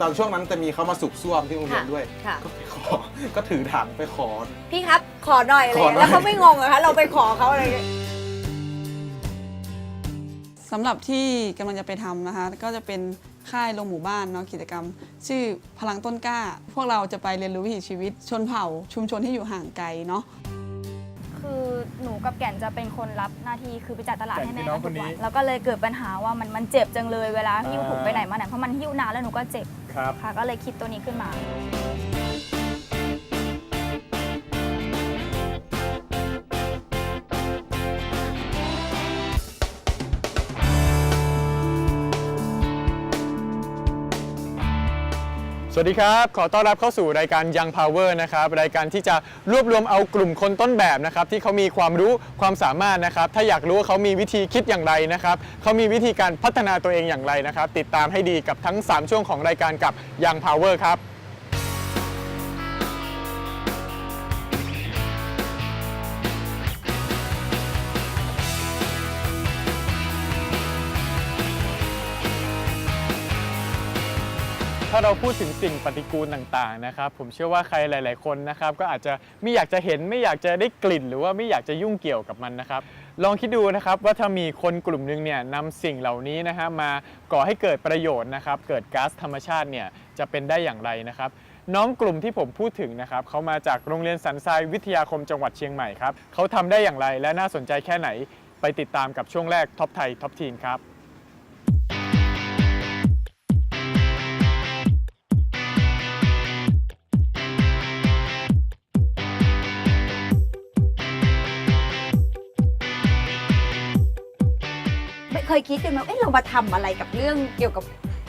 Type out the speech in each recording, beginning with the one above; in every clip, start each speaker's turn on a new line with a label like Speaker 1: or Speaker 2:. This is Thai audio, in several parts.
Speaker 1: ตอนช่วงนั้นจะมีเขามาสูบซ่วมที่โรงเรียน
Speaker 2: ค่ะ
Speaker 1: ด้วย
Speaker 2: ค่ะ
Speaker 1: ก็ไปขอ ก็ถือถังไปขอ
Speaker 2: พี่ครับขอหน่อยอะไร
Speaker 1: ขอหน่อย
Speaker 2: แล้วเขาไม่งงเหรอคะเราไปขอเขาอะไรอย่างเงี้ย
Speaker 3: สำหรับที่กำลังจะไปทำนะคะ ก็จะเป็นค่ายลงหมู่บ้านเนาะกิจกรรม ชื่อพลังต้นกล้า พวกเราจะไปเรียนรู้วิถีชีวิต ชนเผ่า ชุมชนที่อยู่ห่างไกลเนาะ
Speaker 4: คือหนูกับแก่นจะเป็นคนรับหน้าที่คือไปจัดตลาดให้แม่
Speaker 5: แก่นคือน้อง
Speaker 4: ทุก
Speaker 5: คนนี้
Speaker 4: วันแล้วก็เลยเกิดปัญหาว่ามันมันเจ็บจังเลยเวลาหิ้ว
Speaker 5: อ่า
Speaker 4: ถุงไปไหนมาไหนเพราะมันหิ้วนานแล้วหนูก็เจ็บ
Speaker 5: ครับ
Speaker 4: ค่ะ ก็เลยคิดตัวนี้ขึ้นมา
Speaker 5: สวัสดีครับ ขอต้อนรับเข้าสู่รายการ Young Power นะครับ รายการที่จะรวบรวมเอากลุ่มคนต้นแบบนะครับที่เขามีความรู้ความสามารถนะครับ ถ้าอยากรู้ว่าเขามีวิธีคิดอย่างไรนะครับเขามีวิธีการพัฒนาตัวเองอย่างไรนะครับ ติดตามให้ดีกับทั้ง 3 ช่วงของรายการกับ Young Power ครับาเราพูดถึงสิ่งปฏิกูลต่างๆนะครับผมเชื่อว่าใครหลาย ๆ คนนะครับก็อาจจะไม่อยากจะเห็นไม่อยากจะได้กลิ่น หรือว่าไม่อยากจะยุ่งเกี่ยวกับมันนะครับลองคิดดูนะครับว่าถ้ามีคนกลุ่มหนึงเนี่ยนำสิ่งเหล่านี้นะฮะมาก่อให้เกิดประโยชน์นะครับเกิดก๊าซธรรมชาติเนี่ยจะเป็นได้อย่างไรนะครับน้องกลุ่มที่ผมพูดถึงนะครับเขามาจากโรงเรียนสันทรายวิทยาคมจังหวัดเชียงใหม่ครับเขาทำได้อย่างไรและน่าสนใจแค่ไหน ไปติดตามกับช่วงแรกท็อปไทยท็อปทีนครับ
Speaker 2: เคยคิดกันไหมเอ้เรามาทำอะไรกับเรื่องเกี่ยวกับ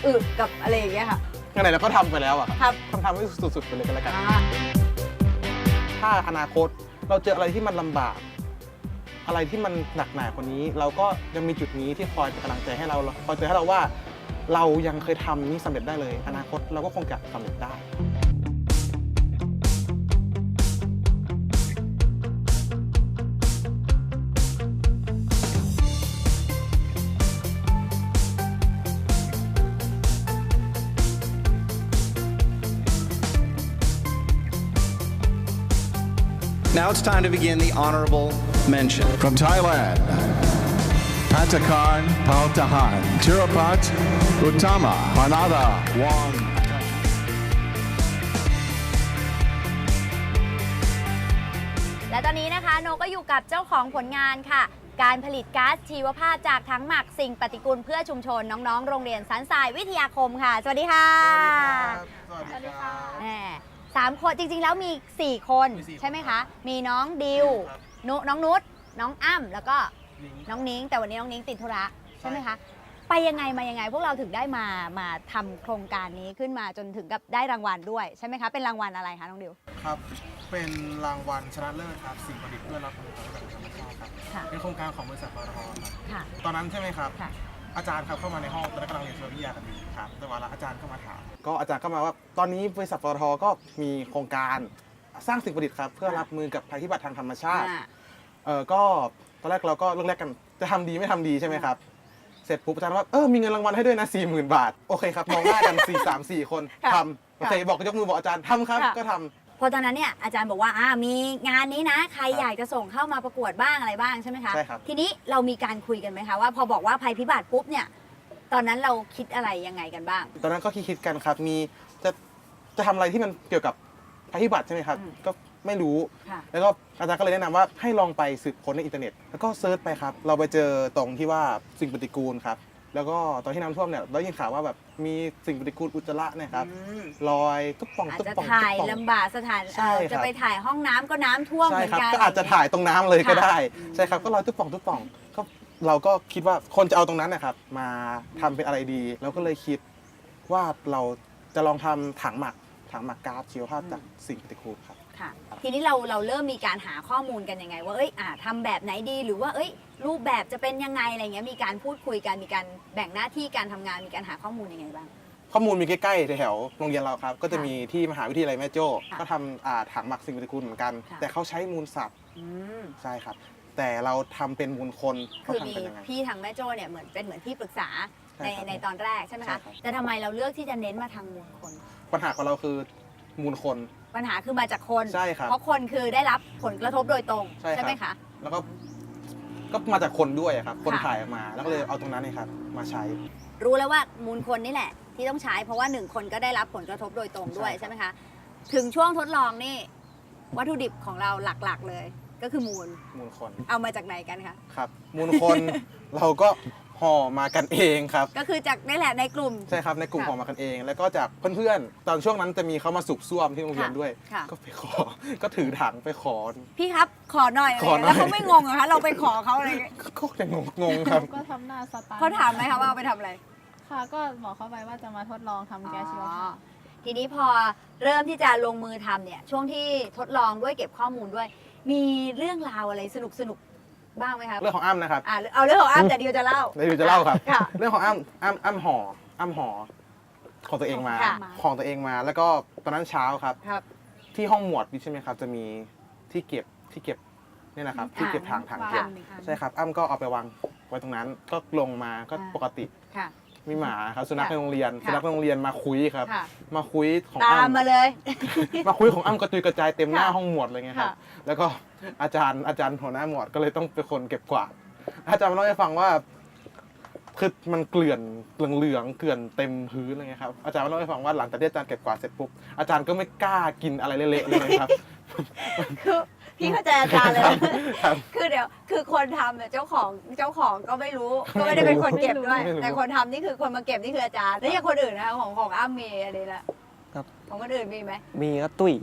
Speaker 2: อึกับอะไรอย่างเงี้ยค่ะ
Speaker 1: ไหนๆเราก็ทำไปแล้วอะครับ
Speaker 2: ครับ
Speaker 1: ทำทำให้สุดๆไปเลยกันแล้วกัน
Speaker 2: อ่า
Speaker 1: ถ้าอนาคตเราเจออะไรที่มันลำบาก อะไรที่มันหนักหนากว่านี้ เราก็ยังมีจุดนี้ที่คอยเป็นกำลังใจให้เราคอยเตือนให้เราว่า เรายังเคยทำนี้สำเร็จได้เลย อนาคตเราก็คงจะสำเร็จได้
Speaker 6: Now it's time to begin the honorable mention.
Speaker 7: From Thailand, Pantakarn Pautahan, Tirapat Uttama, Panada Wong.
Speaker 2: และตอนนี้นะคะโนก็อยู่กับเจ้าของผลงานค่ะ การผลิตก๊าซชีวภาพจากทั้งหมักสิ่งปฏิกูลเพื่อชุมชนน้องๆ โรงเรียนสันทรายวิทยาคมค่ะ สวัสดีค่ะ
Speaker 1: สวัสดีครับ
Speaker 2: แหม สามคนจริงๆแล้วมี 4 คน
Speaker 1: มีสี่คน
Speaker 2: ใช่ไหมคะ มีน้องดิว
Speaker 1: ครับ
Speaker 2: นุน้องนุชน้องอ้ำแล้วก็น้องนิ้ง แต่วันนี้น้องนิ้งติดธุระใช่ไหมคะ ไปยังไงมายังไงพวกเราถึงได้มามาทำโครงการนี้ขึ้นมาจนถึงกับได้รางวัลด้วยใช่ไหมคะเป็นรางวัลอะไรคะน้องดิว
Speaker 8: ครับ เป็นรางวัลชนะเลิศครับสิ่งประดิษฐ์เพื่อรับผลประโยชน์จากธรรมชาติครับ
Speaker 2: ค่ะ
Speaker 8: เป็นโครงการของบริษัทปตทครับ
Speaker 2: ค่ะ
Speaker 8: ตอนนั้นใช่ไหมครับ
Speaker 2: ค่ะ
Speaker 8: อาจารย์ครับเข้ามาในห้องตอนนั้นกำลังเรียนชีววิทยากันอยู่ครับแต่ว่าอาจารย์เข้ามาถาม
Speaker 1: ก็อาจารย์ก็มาว่า ตอนนี้บริษัทปตทก็มีโครงการสร้างสิ่งประดิษฐ์ครับเพื่อรับมือกับภัยพิบัติทางธรรมชาติ
Speaker 2: อ่า
Speaker 1: เออก็ตอนแรกเราก็เรื่องแรกกันจะทำดีไม่ทำดีใช่ไหมครับเสร็จปุ๊บอาจารย์ว่าเออมีเงินรางวัลให้ด้วยนะ4 0,000บาทโอเคครับมองหน้ากัน4 3 4คน
Speaker 2: ค่ะ
Speaker 1: ทำโอเคบอกยกมือบอกอาจารย์ทำครับ
Speaker 2: ค่ะ
Speaker 1: ก็ทำ
Speaker 2: เพราะตอนนั้นเนี่ยอาจารย์บอกว่าอ่ามีงานนี้นะ ใคร
Speaker 1: ครับ
Speaker 2: อยากจะส่งเข้ามาประกวดบ้างอะไรบ้างใช่ไหมคะ
Speaker 1: ใช่ครับ
Speaker 2: ทีนี้เรามีการคุยกันไหมคะว่าพอบอกว่าภัยพิบัติปุ๊บเนี่ย ตอนนั้นเราคิดอะไรยังไงกันบ้าง
Speaker 1: ตอนนั้นก็คิดๆกันครับ มีจะจะทำอะไรที่มันเกี่ยวกับภัยพิบัติใช่ไหมครับ
Speaker 2: อืม
Speaker 1: ก็ไม่รู้
Speaker 2: ค่ะ
Speaker 1: แล้วก็อาจารย์ก็เลยแนะนำว่าให้ลองไปสืบค้นในอินเทอร์เน็ต แล้วก็เซิร์ชไปครับ เราไปเจอตรงที่ว่าสิ่งปฏิกูลครับ แล้วก็ตอนที่น้ำท่วมเนี่ยเรายินข่าวว่าแบบมีสิ่งปฏิกูลอุจจาระเนี่ยครับ
Speaker 2: อืม
Speaker 1: ลอยตุ๊บป่อง
Speaker 2: อาจ
Speaker 1: ตุ๊บ
Speaker 2: จะ
Speaker 1: ป่อง
Speaker 2: ถ่าย
Speaker 1: ตุ๊บป่อง
Speaker 2: ลำบากสถาน
Speaker 1: ใช่
Speaker 2: เอ่อ
Speaker 1: ครับ
Speaker 2: จะไปถ่ายห้องน้ำก็น้ำท่วมเห
Speaker 1: ใช่
Speaker 2: มือน
Speaker 1: ครับ
Speaker 2: กัน
Speaker 1: ก็อาจจะถ่ายตรงน้ำเลยก็
Speaker 2: ค่ะ
Speaker 1: ได้ใช่ครับก็ลอยตุ๊บป่องตุ๊บป่องก็เราก็คิดว่าคนจะเอาตรงนั้นนะครับ มาทำเป็นอะไรดีเราก็เลยคิดว่าเราจะลองทำถังหมักถังหมักก๊าซชีวภาพจากสิ่งปฏิกูลครับ
Speaker 2: ค่ะ ทีนี้เราเราเริ่มมีการหาข้อมูลกันยังไง ว่าเอ้ยอ่าทำแบบไหนดีหรือว่าเอ้ย รูปแบบจะเป็นยังไงอะไรเงี้ยมีการพูดคุยกันมีการแบ่งหน้าที่การทำงานมีการหาข้อมูลยังไงบ้าง
Speaker 1: ข้อมูลมีใกล้ๆแถวๆโรงเรียนเราครับ ก็จะ
Speaker 2: ค่ะ
Speaker 1: มีที่มหาวิทยาลัยแม่โจ้
Speaker 2: ค่ะ
Speaker 1: ก็ทำอ่าถังหมักสิ่งปฏิกูลเหมือนกัน
Speaker 2: ค่ะ
Speaker 1: แต่เขาใช้มูลสัตว์
Speaker 2: อืม
Speaker 1: ใช่ครับ แต่แต่เราทำเป็นมูลคนเขา
Speaker 2: คือ
Speaker 1: ทำ
Speaker 2: มี
Speaker 1: เป็นยังไง
Speaker 2: พี่ทางแม่โจ้เนี่ยเหมือนเป็นเหมือนที่ปรึกษา
Speaker 1: ใช่
Speaker 2: ใน
Speaker 1: ครับ
Speaker 2: ในตอนแรกใช่ไหม
Speaker 1: ใช่ครั
Speaker 2: คะ
Speaker 1: บ
Speaker 2: แต่ทำไมเราเลือกที่จะเน้นมาทางมูลคน
Speaker 1: ปัญหาของเราคือมูลคน
Speaker 2: ปัญหาคือมาจากคน
Speaker 1: ใช่ครับ
Speaker 2: เพราะคนคือได้รับผลกระทบโดยตรง
Speaker 1: ใช่ครับ
Speaker 2: ไหมคะ
Speaker 1: แล้วก็ก็มาจากคนด้วยอะครับ คน
Speaker 2: ค่ะ
Speaker 1: ถ่ายออกมาแล้วก็เลยเอาตรงนั้นเนยครับมาใช้
Speaker 2: รู้แล้วว่ามูลคนนี่แหละ ที่ต้องใช้เพราะว่าหนึ่งคนก็ได้รับผลกระทบโดยตรงด้วย
Speaker 1: ใช่ครับ
Speaker 2: ใช่ไหมคะ ถึงช่วงทดลองนี่ วัตถุดิบของเราหลักๆเลย ก็คือมูล
Speaker 1: มูลคน
Speaker 2: เอามาจากไหนกันคะ
Speaker 1: ครับ มูลคน เราก็ ห่อมากันเองครับ
Speaker 2: ก็คือจากนี่แหละในกลุ่ม
Speaker 1: ใช่ครับในกลุ่ม
Speaker 2: ค่ะ
Speaker 1: ห่อมากันเอง แล้วก็จากเพื่อนๆ ตอนช่วงนั้นจะมีเขามาสุกซ่วมที่โรงเรียน
Speaker 2: ค่ะ
Speaker 1: ด้วย
Speaker 2: ค่ะ
Speaker 1: ก็ไปขอ ก็ถือถังไปขอ
Speaker 2: พี่ครับขอหน่อย
Speaker 1: ขอหน่อย
Speaker 2: แล้วเขาไม่งงเหรอคะเราไปขอเขาอะไรเงี้ย
Speaker 1: ก็ยังงงๆครับ
Speaker 4: ก็ทำหน้าสตาร์
Speaker 2: เขาถามไหมคะว่าเอาไปทำอะไร
Speaker 4: ค่ะ ก็บอกเขาไปว่าจะมาทดลองทำแก๊สชีวภาพ
Speaker 2: ทีนี้พอเริ่มที่จะลงมือทำเนี่ย ช่วงที่ทดลองด้วยเก็บข้อมูลด้วย มีเรื่องราวอะไรสนุกสนุกๆ บ้างไหมครับ
Speaker 1: เรื่องของอ้ำนะครับ
Speaker 2: อ่าเอาเรื่องของอ้ำแต่เดียวจะเล่า
Speaker 1: เดี๋ยวจะเล่าครับ
Speaker 2: ค่ะ
Speaker 1: เรื่องของอ้ำอ้ำอ้ำห่ออ้ำห่อของตัวเองมา
Speaker 2: ค่ะ
Speaker 1: ของตัวเองมา แล้วก็ตอนนั้นเช้าครับ
Speaker 2: ครับ
Speaker 1: ที่ห้องหมวดใช่ไหมครับ จะมีที่เก็บที่เก็บนี่นะครับ ที่เก็บถังถังเก็บ
Speaker 2: ค่ะ
Speaker 1: ใช่ครับ อ้ำก็เอาไปวางไว้ตรงนั้น ก็ลงมาก็
Speaker 2: อ่า
Speaker 1: ปกติ
Speaker 2: ค่ะ
Speaker 1: มีหมาครับสุนัข
Speaker 2: ค่ะ
Speaker 1: ในโรงเรียน
Speaker 2: ค่ะ
Speaker 1: สุนัขในโรงเรียนมาคุยครับ
Speaker 2: ค่ะ
Speaker 1: มาคุยของ
Speaker 2: ตาม
Speaker 1: อ้ำ
Speaker 2: มาเลย
Speaker 1: มาคุยของอ้ำกระจุยกระจายเต็มหน้า
Speaker 2: ค่ะ
Speaker 1: ห้องหมวดเลยไงครับ
Speaker 2: ค่ะ
Speaker 1: แล้วก็อาจารย์อาจารย์หัวหน้าหมวดก็เลยต้องเป็นคนเก็บกวาดอาจารย์มาเล่าให้ฟังว่าคือมันเกลื่อนเหลืองๆเกลื่อนเต็มพื้นอะไรเงี้ยครับอาจารย์มาเล่าให้ฟังว่าหลังจากที่อาจารย์เก็บกวาดเสร็จปุ๊บอาจารย์ก็ไม่กล้ากินอะไรเละๆเลยครับ
Speaker 2: คือ พี่เข้าใจอาจารย์เลย
Speaker 1: ครับ
Speaker 2: คือเดี๋ยวคือคนทำเนี่ยเจ้าของเจ้าของก็ไม่รู้ ก็ไม่ได้เป็นคนเก็บด้วย
Speaker 1: ไม่รู้
Speaker 2: แต่คนทำนี่คือคนมาเก็บนี่คืออาจารย์ แล้วอย่างคนอื่นนะคะของของอ้ำมีอะไรละ
Speaker 9: ครับ
Speaker 2: ของคนอื่นมีไหม
Speaker 9: มีก็ตุ้ย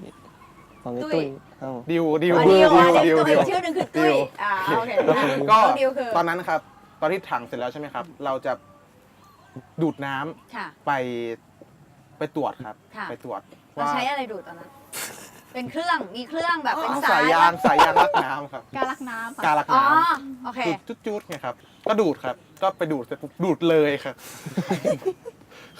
Speaker 9: ของนี้
Speaker 2: ตุ้
Speaker 9: ตุ้
Speaker 2: ย
Speaker 9: ยครับผม
Speaker 1: ดิวดิว
Speaker 2: อ๋อ
Speaker 1: ดิ
Speaker 2: ดิ
Speaker 1: ว
Speaker 2: วอ๋อ
Speaker 1: ดิ
Speaker 2: ดิ
Speaker 1: ว
Speaker 2: ว
Speaker 1: ดิว
Speaker 2: ชื่อหนึ่งคือตุ้ย
Speaker 1: ดิว
Speaker 2: อ่าโอเค
Speaker 1: ก็
Speaker 2: น้องดิวคือ
Speaker 1: ตอนนั้นครับ ตอนที่ถังเสร็จแล้วใช่ไหมครับ เราจะดูดน้ำ
Speaker 2: ค่ะ
Speaker 1: ไปไปตรวจครับ
Speaker 2: ค่ะ
Speaker 1: ไปตรวจ
Speaker 2: เราใช้อะไรดูดตอนนั้น เป็นเครื่องมีเครื่องแบบเป็น
Speaker 1: อ๋อ
Speaker 2: สา
Speaker 1: สาย
Speaker 2: ย
Speaker 1: ยางสายยางรักน้ำครับ
Speaker 4: การลักน้ำค่ะ
Speaker 1: การรัก
Speaker 2: อ๋อ
Speaker 1: น้
Speaker 2: โอเคำ
Speaker 1: ดูดจุดๆไงครับ ก็ดูดครับ ก็ไปดูดเสร็จปุ๊บดูดเลยครับ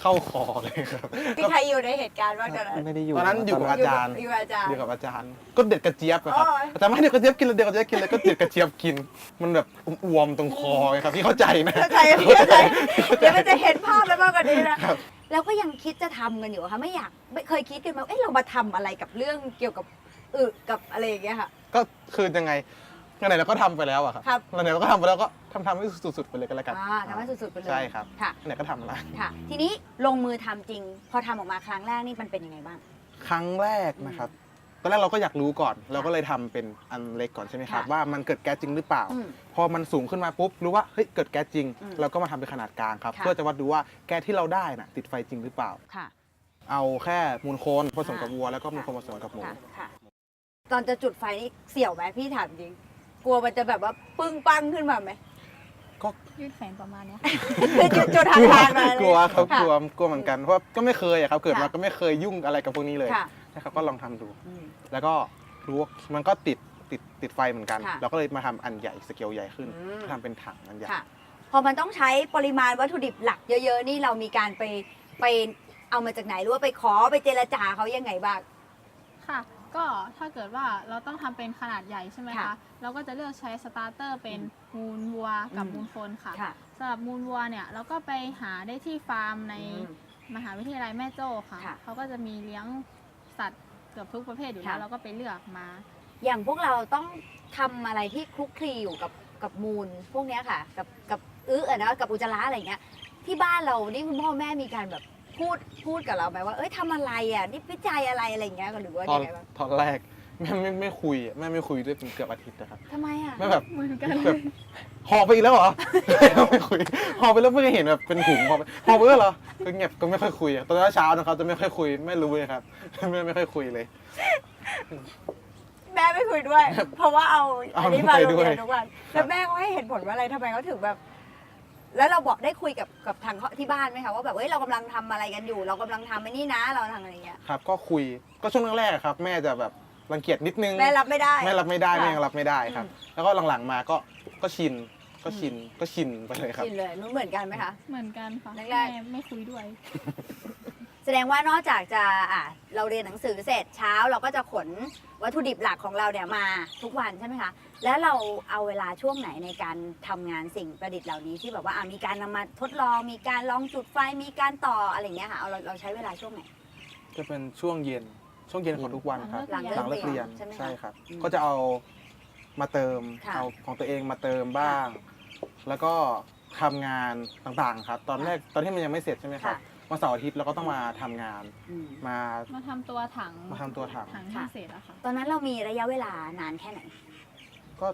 Speaker 1: เข้าคอเลยครับ
Speaker 2: พี่ใครอยู่ในเหตุการณ์บ้างตอนนั้น
Speaker 9: ไม่ได้อยู่
Speaker 1: ตอนนั้นอยู่กับ
Speaker 9: ต
Speaker 1: อาจารย์
Speaker 2: อยู่กับอาจารย์
Speaker 1: เดียวกับอาจารย์ ก็เด็ดกระเจี๊ยบอะครับ
Speaker 2: โอ้ย
Speaker 1: อาจารย์ไม่ให้เด็ดกระเจี๊ยบกินเลยเด็ดกระเจี๊ยบกินเลยก็เด็ดกระเจี๊ยบกิน มันแบบอวมๆตรงคอไงครับพี่เข้าใจนะ
Speaker 2: เข้าใจพี่เข้าใจเดี๋ยวมันจะเห็นภาพแล้วมากกว่านี้นะครับ แล้วก็ยังคิดจะทำกันอยู่อะค่ะไม่อยากไม่เคยคิดกันมาเอ๊ะเรามาทำอะไรกับเรื่องเกี่ยวกับอึกับอะไรอย่างเงี้ยค่ะ
Speaker 1: ก็คือยังไงไหนๆเราก็ทำไปแล้วอะครับ
Speaker 2: ครับ
Speaker 1: ไหนๆเราก็ทำไปแล้วก็ทำทำให้สุดๆไปเลยกันแล้วกัน
Speaker 2: อ่าทำให้สุดๆไปเลย
Speaker 1: ใช่ครับ
Speaker 2: ค่ะ
Speaker 1: ไหนก็ทำแล้ว
Speaker 2: ค่ะ ทีนี้ลงมือทำจริง พอทำออกมาครั้งแรกนี่มันเป็นยังไงบ้าง
Speaker 1: ครั้งแรกนะครับ ตอนแรกเราก็อยากรู้ก่อน เราก็เลยทำเป็นอันเล็กก่อนใช่ไหมครับ
Speaker 2: ค่ะ
Speaker 1: ว่ามันเกิดแก๊สจริงหรือเปล่า
Speaker 2: อืม
Speaker 1: พอมันสูงขึ้นมาปุ๊บรู้ว่าเฮ้ยเกิดแก๊สจริง
Speaker 2: อืม
Speaker 1: เราก็มาทำเป็นขนาดกลางครับ
Speaker 2: ค่ะ
Speaker 1: เพื่อจะวัดดูว่าแก๊สที่เราได้น่ะติดไฟจริงหรือเปล่า
Speaker 2: ค่ะ
Speaker 1: เอาแค่มูลโคนผสมกับ
Speaker 2: อ่า
Speaker 1: วัวแล้วก็มูลโคนผสมกับหมู
Speaker 2: ค่ะค่ะ ตอนจะจุดไฟนี่เสี่ยวไหมพี่ถามจริง กลัวมันจะแบบว่าปึ้งปังขึ้นมาไหม
Speaker 1: ก็
Speaker 4: ยืดแขนประมาณเนี้ย
Speaker 2: คือจุดจุดทางทางมาเลย
Speaker 1: กลัวครับ
Speaker 2: ค่ะ
Speaker 1: กลัวกลัวเหมือนกันเพราะว่าก็ไม่เคยอะครับ เกิดมา
Speaker 2: ค่ะ
Speaker 1: ก็ไม่เคยยุ่งอะไรกับพวกนี้เลย
Speaker 2: ค่ะ
Speaker 1: นะครับก็ลองทำดู
Speaker 2: อืม
Speaker 1: แล้วก็รู้ว่ามันก็ติดติดติดไฟเหมือนกัน
Speaker 2: ค่ะ
Speaker 1: เราก็เลยมาทำอันใหญ่สเกลใหญ่ขึ้น
Speaker 2: อืม
Speaker 1: ทำเป็นถังอันใหญ่
Speaker 2: ค่ะ พอมันต้องใช้ปริมาณวัตถุดิบหลักเยอะ ๆ นี่เรามีการไปไปเอามาจากไหนหรือว่าไปขอไปเจรจาเขายังไงบ้าง
Speaker 4: ค่ะ ก็ถ้าเกิดว่าเราต้องทำเป็นขนาดใหญ่ใช่ไหม
Speaker 2: ค่ะ
Speaker 4: คะ เราก็จะเลือกใช้สตาร์เตอร์เป็นมูลวัวกับ
Speaker 2: อืม
Speaker 4: มูลคนค่ะ
Speaker 2: ค่ะ
Speaker 4: สำหรับมูลวัวเนี่ยเราก็ไปหาได้ที่ฟาร์มใน
Speaker 2: อืม
Speaker 4: มหาวิทยาลัยแม่โจ้ค่ะ
Speaker 2: ค่ะ
Speaker 4: เขาก็จะมีเลี้ยง สัตว์เกือบทุกประเภทอยู่แล้
Speaker 2: ค่ะ
Speaker 4: วเราก็ไปเลือกมา
Speaker 2: อย่างพวกเราต้องทำอะไรที่คลุกคลีอยู่กับกับมูล พวกเนี้ยค่ะ กับกับอื้ออะนะกับอุจจาระอะไรเงี้ยที่บ้านเรานี่คุณพ่อแม่มีการแบบพูดพูดกับเราไหมว่าเอ้ยทำอะไรอะนี่วิจัยอะไรอะไรเงี้ยหรือว่า
Speaker 1: ตอ
Speaker 2: ยั
Speaker 1: น
Speaker 2: งไงบ้าง
Speaker 1: ตอนแรก แม่ไม่ไม่คุยอะแม่ไม่คุยด้วยเป็นเกือบอาทิตย์นะครับ
Speaker 2: ทำไมอะ
Speaker 1: แม่แบบ
Speaker 4: เหมือนกัน
Speaker 1: แบบหอบไปอีกแล้วเหรอ ไม่คุยหอบไปแล้วเพิ่งเห็นแบบเป็นถุงหอบไปหอบไปแล้วเหรอก็เงียบก็ไม่ค่อยคุยอะตอนเช้าๆนะครับจะไม่ค่อยคุยไม่รู้เลยครับแม่ไม่ค่อยคุยเลย
Speaker 2: แม่ไม่คุยด้วย เพราะว่าเอา
Speaker 1: เอา
Speaker 2: อันนี้มา
Speaker 1: ไป
Speaker 2: โรง
Speaker 1: ด้วย
Speaker 2: เรียนทุกวันแล้วแม่ก็ให้เหตุผลว่าอะไรทำไมเขาถึงแบบ แล้วเราบอกได้คุยกับกับทางที่บ้านไหมคะว่าแบบเฮ้ยเรากำลังทำอะไรกันอยู่ เรากำลังทำไอ้นี่นะ เราทำอะไรเงี้ย
Speaker 1: ครับก็คุยก็ช่วงแรกๆครับ แม่จะแบบ รังเกียจนิดนึง
Speaker 2: แม่รับไม่ได้
Speaker 1: แม่รับไม่ได้
Speaker 2: ค่ะ
Speaker 1: แม่ยังรับไม่ได้ครับแล้วก็หลังๆมาก็ก็ชินก็ชินก็ชินไปเลยครับ
Speaker 2: กินเลยนู้นเหมือนกันไหมคะ
Speaker 4: เหมือนกันค่ะ
Speaker 2: แรกๆ
Speaker 4: แม่ไม่คุยด้วย
Speaker 2: แสดงว่านอกจากจะอะเราเรียนหนังสือเสร็จเช้าเราก็จะขนวัตถุดิบหลักของเราเนี่ยมาทุกวันใช่ไหมคะ แล้วเราเอาเวลาช่วงไหนในการทำงานสิ่งประดิษฐ์เหล่านี้ที่แบบว่าอะมีการนำมาทดลอง มีการลองจุดไฟมีการต่ออะไรอย่างเงี้ยค่ะเอาเราเราใช้เวลาช่วงไหน
Speaker 1: จะเป็นช่วงเย็น ช่วงเย็นของทุกวันครับ
Speaker 2: หลังเลิก
Speaker 1: เลิกเรียน
Speaker 2: เรียนใช่ไหมคะ
Speaker 1: ใช่ครับ
Speaker 2: อืม
Speaker 1: ก็จะเอามาเติม
Speaker 2: ค่ะ
Speaker 1: เอาของตัวเองมาเติมบ้าง แล้วก็ทำงานต่างๆครับ ตอนแรกตอนที่มันยังไม่เสร็จใช่ไหมครับ
Speaker 2: ค่ะ
Speaker 1: วันเสาร์อาทิตย์เราก็ต้องมาทำงาน
Speaker 2: อืม
Speaker 1: มา
Speaker 4: มาทำตัวถัง
Speaker 1: มาทำตัวถัง
Speaker 4: ถัง
Speaker 2: ค่ะ
Speaker 4: ที่เศษอะค่ะ
Speaker 2: ตอนนั้นเรามีระยะเวลานานแค่ไหน
Speaker 1: ก็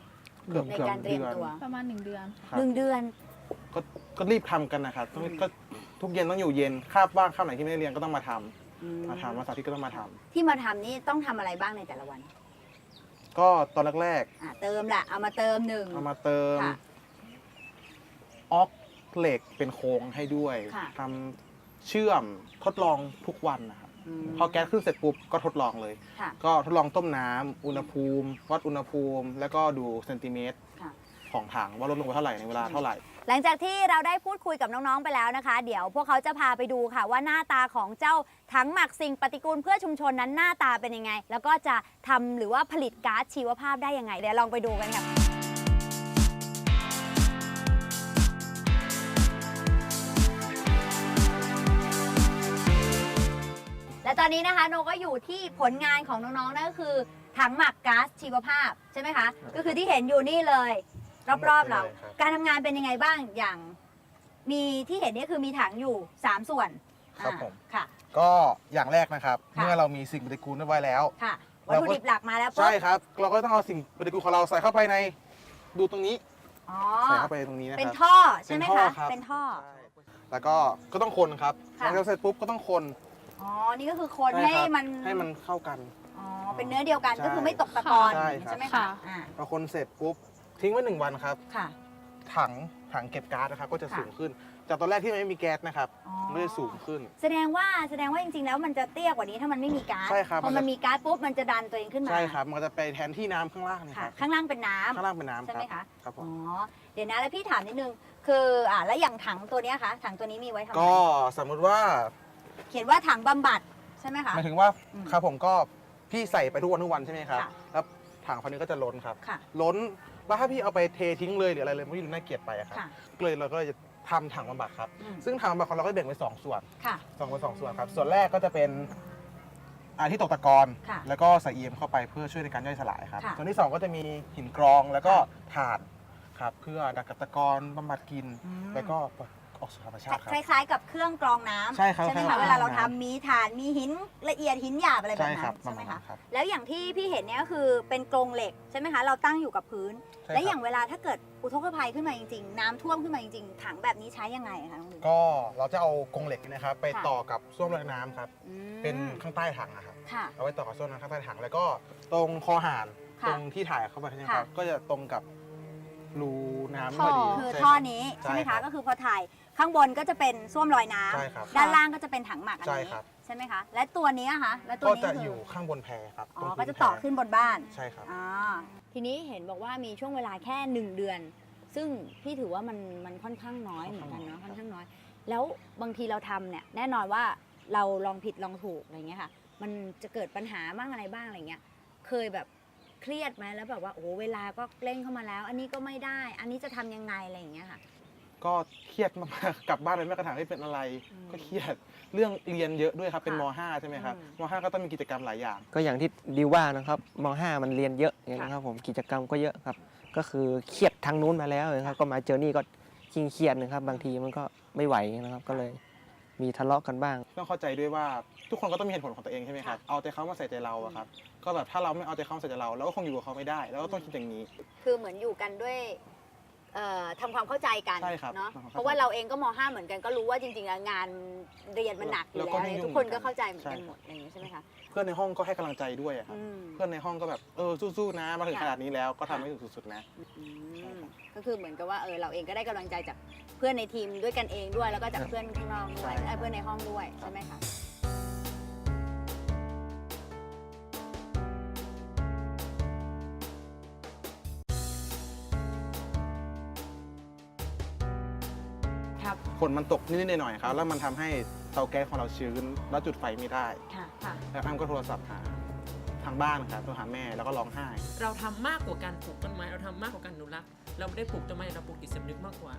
Speaker 1: เกือบ
Speaker 2: ใน
Speaker 1: เกือบ
Speaker 2: การเตรียม
Speaker 1: เดือน
Speaker 2: ตัว
Speaker 4: ประมาณ1เดือน
Speaker 1: ครับ
Speaker 2: หนึ่งเดือน
Speaker 1: ก็ก็รีบทำกันนะครับต้อง
Speaker 2: อืม
Speaker 1: ก็ทุกเย็นต้องอยู่เย็นคาบว่างคาบไหนที่ไม่ได้เรียนก็ต้องมาทำ
Speaker 2: อื
Speaker 1: มาทำวันเสาร์อาทิตย์ก็ต้องมาทำ
Speaker 2: ที่มาทำนี่ต้องทำอะไรบ้างในแต่ละวัน
Speaker 1: ก็ตอนแรก
Speaker 2: อะเติมแหละเอามาเติมหนึ่ง
Speaker 1: ๆเอามาเติม
Speaker 2: ค่ะ
Speaker 1: ออกเหล็กเป็นโครงให้ด้วย
Speaker 2: ค่ะ
Speaker 1: ทำเชื่อมทดลองทุกวันนะครับ
Speaker 2: ม
Speaker 1: พอแก๊สขึ้นเสร็จปุ๊บก็ทดลองเลย
Speaker 2: ค่ะ
Speaker 1: ก็ทดลองต้มน้ำอุณหภูมิ วัดอุณหภูมิ แล้วก็ดูเซนติเมตร
Speaker 2: ค่ะ
Speaker 1: ของถังว่าลดลงไปเท่าไหร่ในเวลาเท่าไหร่
Speaker 2: หลังจากที่เราได้พูดคุยกับน้อง ๆ ไปแล้วนะคะ เดี๋ยวพวกเขาจะพาไปดูค่ะ ว่าหน้าตาของเจ้าถังหมักสิ่งปฏิกูลเพื่อชุมชนนั้นหน้าตาเป็นยังไง แล้วก็จะทำหรือว่าผลิตก๊าซชีวภาพได้ยังไง เดี๋ยวลองไปดูกันค่ะ และตอนนี้นะคะโนก็อยู่ที่ผลงานของน้องๆนั่นก็คือถังหมักก๊าซชีวภาพใช่ไหมคะ ก็คือที่เห็นอยู่นี่เลย รอบๆเรา
Speaker 1: ทั้งหมดเลยครับ
Speaker 2: การทำงานเป็นยังไงบ้างอย่าง มีที่เห็นเนี่ยคือมีถังอยู่ 3 ส่วน
Speaker 1: ครับ
Speaker 2: อ่า
Speaker 1: ผม
Speaker 2: ค่ะ
Speaker 1: ก็อย่างแรกนะครับ
Speaker 2: ค่ะ
Speaker 1: เมื่อเรามีสิ่งปฏิกูลเรียบร้อยแล้ว
Speaker 2: ค่ะวัต
Speaker 1: เรา
Speaker 2: ถุ
Speaker 1: ก็
Speaker 2: ดิบหลักมาแล้วปุ๊บ
Speaker 1: ใช่ครับ เราก็ต้องเอาสิ่งปฏิกูลของเราใส่เข้าไปใน ดูตรงนี้
Speaker 2: อ๋อ
Speaker 1: ใส่เข้าไปตรงนี้นะค
Speaker 2: เป็น
Speaker 1: รับ
Speaker 2: ท่อใช่ไหมคะ
Speaker 1: รับ
Speaker 2: เป็นท่อ
Speaker 1: ใช่แล้วก็ก็ต้องคนครับห
Speaker 2: ค่ะ
Speaker 1: ลังจากเสร็จปุ๊บก็ต้องคน
Speaker 2: อ๋อ นี่ก็คือคน
Speaker 1: ช่
Speaker 2: ให้
Speaker 1: ครับ
Speaker 2: มัน
Speaker 1: ให้มันเข้ากัน
Speaker 2: อ๋อเป็นเนื้อเดียวกัน
Speaker 1: ใช่
Speaker 2: ก็คือไม่ตกตะกอน
Speaker 1: ใช่ครับ
Speaker 2: ใช่ไหม
Speaker 4: ค่ะ
Speaker 2: คะอ่า
Speaker 1: พอคนเสร็จปุ๊บ ทิ้งไว้หนึ่งวันครับ
Speaker 2: ค่ะ
Speaker 1: ถังถังเก็บก๊าซนะครับก็จะ
Speaker 2: ค่ะ
Speaker 1: สูงขึ้น จากตอนแรกที่มันไม่มีแก๊สนะครับ
Speaker 2: อ๋อ
Speaker 1: มันก็จะสูงขึ้น
Speaker 2: แสดงว่าแสดงว่าจริงๆแล้วมันจะเตี้ยกว่านี้ถ้ามันไม่มีก๊าซ
Speaker 1: ใช่ครับ
Speaker 2: พอ
Speaker 1: มัน
Speaker 2: มัน
Speaker 1: จะ
Speaker 2: มีก๊าซปุ๊บมันจะดันตัวเองขึ้นมา
Speaker 1: ใช่ครับมันก็จะไปแทนที่น้ำข้างล่างนะค
Speaker 2: ค่ะ
Speaker 1: รับ
Speaker 2: ข้างล่างเป็นน้ำ
Speaker 1: ข้างล่างเป็นน้ำ
Speaker 2: ใช่
Speaker 1: ค
Speaker 2: ไห
Speaker 1: รั
Speaker 2: ม
Speaker 1: บ
Speaker 2: คะ
Speaker 1: ครับผ
Speaker 2: อ๋อ
Speaker 1: ม
Speaker 2: เดี๋ยวนะแล้วพี่ถามนิดนึง คืออ่าแล้วอย่างถังตัวเนี้ยคะ ถังตัวนี้มีไว้ทำอะไร
Speaker 1: ก็สมมุติว่า
Speaker 2: เขียนว่าถังบำบัดใช่ไหมคะ
Speaker 1: หมายถึงว่า
Speaker 2: อืม
Speaker 1: ครับผมก็พี่ใส่ไปทุกวันทุกวันใช่ไหมครับ
Speaker 2: ค่ะ
Speaker 1: แล้วถังคนนี้ก็จะล้นครับ
Speaker 2: ค่ะ
Speaker 1: ล้น แล้วถ้าพี่เอาไปเททิ้งเลยหรืออะไรเลยมันก็ดูน่าเกลียดไปอะครับ
Speaker 2: ค่ะ
Speaker 1: ก็เลยเราก็เลยจะทำถังบำบัดครับ
Speaker 2: อืม
Speaker 1: ซึ่งถังบำบัดของเราก็แบ่งเป็นสองส่วน
Speaker 2: ค่ะ
Speaker 1: สองเป็นสองส่วนครับ ส่วนแรกก็จะเป็นอาที่ตกตะกอน
Speaker 2: ค่ะ
Speaker 1: แล้วก็ใส่เอ็มเข้าไปเพื่อช่วยในการย่อยสลายครับ
Speaker 2: ค่ะ
Speaker 1: ส่วนที่สองก็จะมีหินกรองแล้วก็ถ่านครับเพื่อดักกับตะกอนบำบัดกลิน
Speaker 2: อืม
Speaker 1: แล้วก็ ออกสู่ธรรมชาติครับ
Speaker 2: คล้ายๆ กับเครื่องกรองน้ำ
Speaker 1: ใช่ครับ
Speaker 2: ไหม
Speaker 1: คล้ายๆ
Speaker 2: คะเวลาเรา
Speaker 1: กรอง
Speaker 2: ทำ
Speaker 1: น้ำ
Speaker 2: มีถ่านมีหินละเอียดหินหยาบอะไรแบบ
Speaker 1: ใช่
Speaker 2: นั้
Speaker 1: ครับ
Speaker 2: น
Speaker 1: ประ
Speaker 2: ใช่ไหม
Speaker 1: มาณนั้
Speaker 2: คะ
Speaker 1: นครับ
Speaker 2: แล้วอย่างที่พี่เห็นเนี่ยก็คือเป็นกรงเหล็กใช่ไหมคะเราตั้งอยู่กับพื้น
Speaker 1: ใช่
Speaker 2: และ
Speaker 1: ครับ
Speaker 2: อย่างเวลาถ้าเกิดอุทกภัยขึ้นมาจริงๆ น้ำท่วมขึ้นมาจริงๆถังแบบนี้ใช้ยังไงคะน้องลิน
Speaker 1: ก็เราจะเอากรงเหล็กนี่นะครับไป
Speaker 2: ค่ะ
Speaker 1: ต่อกับส้วมลอยน้ำครับ
Speaker 2: อืม
Speaker 1: เป็นข้างใต้ถังนะครับ
Speaker 2: ค่ะ
Speaker 1: เอาไว้ต่อกับส้วมน้ำข้างใต้ถังแล้วก็ตรงคอหาน
Speaker 2: ค่ะ
Speaker 1: ตรงที่ถ่ายเข้าไปใช่ไหมครับ
Speaker 2: ค่ะ
Speaker 1: ก็จะตรงกับรูน้ำ
Speaker 4: ท่
Speaker 1: พ
Speaker 4: อ
Speaker 1: อดี
Speaker 2: คือ
Speaker 1: ใช่
Speaker 2: ท่อ
Speaker 1: รับ
Speaker 2: นี้
Speaker 1: ใช่
Speaker 2: ใช่ไหม
Speaker 1: ครั
Speaker 2: คะ
Speaker 1: บ
Speaker 2: ก็คือพอถ่าย ข้างบนก็จะเป็นส้วมลอยน้ำ
Speaker 1: ใช่ครับ
Speaker 2: ด้านล่างก็จะเป็นถังหมักอัน
Speaker 1: ใช่
Speaker 2: นี้
Speaker 1: ครับ
Speaker 2: ใช่ไหมคะและตัวนี้อะคะและตัว
Speaker 1: ก็
Speaker 2: นี้
Speaker 1: จะ
Speaker 2: คื
Speaker 1: อยู่ข้างบนแพครับ
Speaker 2: อ๋
Speaker 1: ตร
Speaker 2: อง
Speaker 1: พื้
Speaker 2: ก็จะต่อขึ้นบนบ้าน
Speaker 1: ใช่ครับ
Speaker 2: อ่าทีนี้เห็นบอกว่ามีช่วงเวลาแค่หนึ่งเดือน ซึ่งพี่ถือว่ามันมันค่อนข้างน้อยเหมือนกันเนาะ
Speaker 1: ค่
Speaker 2: ค่
Speaker 1: อ
Speaker 2: อนน
Speaker 1: ข้างน้อย
Speaker 2: ข้างน้อย แล้วบางทีเราทำเนี่ยแน่นอนว่าเราลองผิดลองถูกอะไรเงี้ยค่ะ มันจะเกิดปัญหาบ้างอะไรบ้างอะไรเงี้ยเคยแบบเครียดไหมแล้วแบบว่าโอ้โหเวลาก็เร่งเข้ามาแล้ว อันนี้ก็ไม่ได้ อันนี้จะทำยังไงอะไรอย่างเงี้ยค่ะ
Speaker 1: ก็เครียดมากๆกลับบ้านไปแม่กระถางไม่เป็นอะไร
Speaker 2: อืม
Speaker 1: ก็เครียดเรื่องเรียนเยอะด้วยครับเป็น
Speaker 2: ค่ะ
Speaker 1: ม .5 ใช่ไหมครับ
Speaker 2: อืม
Speaker 1: ม .5 ก็ต้องมีกิจกรรมหลายอย่าง
Speaker 9: ก็อย่างที่ดิวว่านะครับม .5 มันเรียนเยอะอย่างนี้
Speaker 2: ค่ะ
Speaker 9: ครับผมกิจกรรมก็เยอะครับ ก็คือเครียดทางนู้นมาแล้วนะครับก็มาเจอนี่ก็ยิ่งเครียดนะครับ บางทีมันก็ไม่ไหวนะครับ ก็เลยมีทะเลาะกันบ้าง
Speaker 1: ต้องเข้าใจด้วยว่าทุกคนก็ต้องมีเหตุผลของตัวเองใช่ไหมครับ เอาใจเขามาใส่ใจเราอะครับ ก็แบบถ้าเราไม่เอาใจเขามาใส่ใจเราเราก็คงอยู่กับเขาไม่ได้ แล้วก็ต้องคิดอย่างนี้
Speaker 2: คือเหมือนอยู่กันด้วย เอ่อทำความเข้าใจกัน
Speaker 1: ใช่ครับ
Speaker 2: เนาะ
Speaker 1: ทำความเข้าใจ
Speaker 2: เพราะว่าเราเองก็ม .5 เหมือนกันก็รู้ว่าจริงๆแล้วงานเรียนมันหนักอยู่
Speaker 1: แล้ว
Speaker 2: แล้ว
Speaker 1: ก็
Speaker 2: อะไร
Speaker 1: ยุ่งๆ
Speaker 2: ทุกคน
Speaker 1: เหมื
Speaker 2: ก็
Speaker 1: อนกัน
Speaker 2: เข้าใจเหมือนกัน
Speaker 1: ใช่
Speaker 2: หมดอะไรอย่างนี้ใช่ไหมคะ
Speaker 1: เพื่อนในห้องก็ให้กำลังใจด้วยอะครับ
Speaker 2: อืม
Speaker 1: เพื่อนในห้องก็แบบเออสู้ๆนะมาถึง
Speaker 2: ค่ะ
Speaker 1: ขนาดนี้แล้วก็ทำให้ถึงสุดๆนะ
Speaker 2: อืมก็คือเหมือนกับว่าเออเราเองก็ได้กำลังใจจากเพื่อนในทีมด้วยกันเองด้วยแล้วก็จากเพื่อนข้างนอกด้วย
Speaker 1: ใช่
Speaker 2: เอ้ยเพื่อนในห้องด้วยใช่ไหมคะ ครับ
Speaker 1: คนนมันตกนิดๆหน่อยๆครับ แล้วมันทำให้เตาแก๊สของเราชื้น แล้วจุดไฟไม่ได้
Speaker 2: ค่ะค่ะ
Speaker 1: แล้วอ้ำก็โทรศัพท์หาทางบ้านครับโทรหาแม่แล้วก็ร้องไห้
Speaker 10: เราทำมากกว่าการปลูกต้นไม้ เราทำมากกว่าการอนุรักษ์ เราไม่ได้ปลูกต้นไม้ เราปลูกจิตสำนึกมากกว่า